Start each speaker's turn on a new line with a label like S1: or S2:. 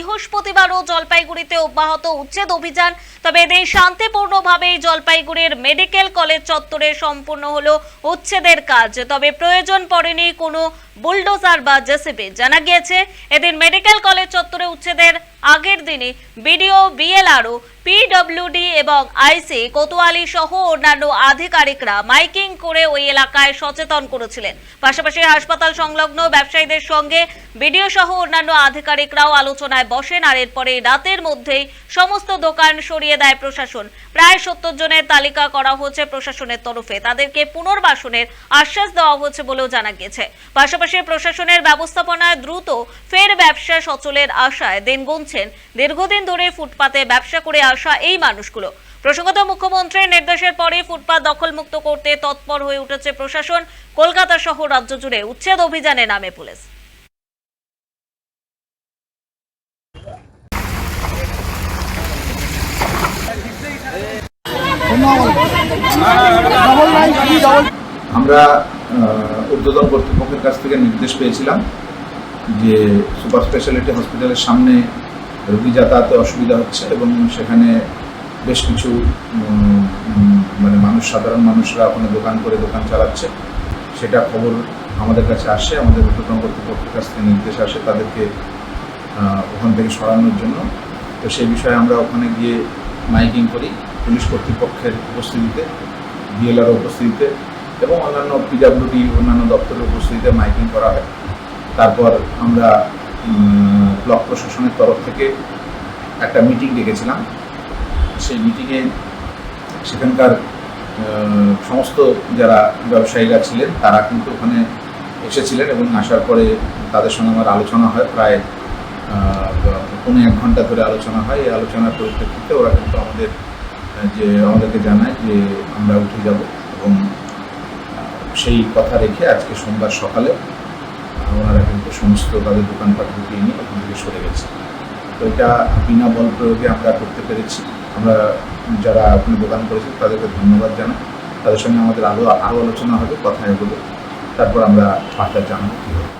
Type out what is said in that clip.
S1: বৃহস্পতিবারও জলপাইগুড়িতে অব্যাহত উচ্ছেদ অভিযান। তবে এদিন শান্তিপূর্ণভাবেই জলপাইগুড়ির মেডিকেল কলেজ চত্বরে সম্পূর্ণ হলো উচ্ছেদের কাজ। তবে প্রয়োজন পড়েনি কোনো বুলডোজার বা জেসিবি। জানা গিয়েছে, এদিন মেডিকেল কলেজ চত্বরে উচ্ছেদের আগের দিনে বিডিও, বিএলআরও পিডব্লিউডি এবং আইসি কোতোয়ালি সহ অন্যান্য আধিকারিকরা মাইকিং করে ওই এলাকায় সচেতন করেছিলেন। পাশাপাশি হাসপাতাল সংলগ্ন ব্যবসায়ীদের সঙ্গে বিডিও সহ অন্যান্য আধিকারিকরাও আলোচনায় বসেন আর এরপরে রাতের মধ্যেই সমস্ত দোকান সরিয়ে দেয় প্রশাসন। প্রায় সত্তর জনের তালিকা করা হয়েছে প্রশাসনের তরফে। তাদেরকে পুনর্বাসনের আশ্বাস দেওয়া হয়েছে বলেও জানা গিয়েছে। পাশাপাশি প্রশাসনের ব্যবস্থাপনায় দ্রুত ফের ব্যবসা সচলের আশায় দিন গুনছেন দীর্ঘদিন ধরে ফুটপাতে ব্যবসা করে আসা এই মানুষগুলো। প্রসঙ্গত মুখ্যমন্ত্রীর নির্দেশের পরে ফুটপাত দখলমুক্ত করতে তৎপর হয়ে উঠেছে প্রশাসন। কলকাতা সহ রাজ্য জুড়ে উচ্ছেদ অভিযানে নামে পুলিশ।
S2: আমরা ঊর্ধ্বতন কর্তৃপক্ষের কাছ থেকে নির্দেশ পেয়েছিলাম যে সুপার স্পেশালিটি হসপিটালের সামনে রোগী যাতায়াতে অসুবিধা হচ্ছে এবং সেখানে বেশ কিছু মানে মানুষ, সাধারণ মানুষরা ওখানে দোকান করে দোকান চালাচ্ছে। সেটা খবর আমাদের কাছে আসে, আমাদের ঊর্ধ্বতন কর্তৃপক্ষের কাছ থেকে নির্দেশ আসে তাদেরকে ওখান থেকে সরানোর জন্য। তো সেই বিষয়ে আমরা ওখানে গিয়ে মাইকিং করি পুলিশ কর্তৃপক্ষের উপস্থিতিতে বিএলআর উপস্থিতিতে এবং অন্যান্য পিডাব্লিউডি অন্যান্য দপ্তরের উপস্থিতিতে মাইকিং করা হয়। তারপর আমরা ব্লক প্রশাসনের তরফ থেকে একটা মিটিং ডেকেছিলাম। সেই মিটিংয়ে সেখানকার সমস্ত যারা ব্যবসায়ীরা ছিলেন তারা কিন্তু ওখানে এসেছিলেন এবং আসার পরে তাদের সঙ্গে আমার আলোচনা হয়। প্রায় আহ, পৌনে এক ঘণ্টা ধরে আলোচনা হয়। এই আলোচনার পরিপ্রেক্ষিতে ওরা কিন্তু আমাদের যে আমাদেরকে জানায় যে আমরা উঠে যাব এবং সেই কথা রেখে আজকে সোমবার সকালে সমস্ত তাদের দোকানপাট ঢুকিয়ে নিয়ে ওখান থেকে সরে গেছে। তো এটা বিনা বল প্রয়োগে আমরা করতে পেরেছি। আমরা যারা আপনি দোকান করেছি তাদেরকে ধন্যবাদ জানাই। তাদের সঙ্গে আমাদের আরও আরও আলোচনা হবে, কথা এগুলো তারপর আমরা বার্তা জানাব কীভাবে।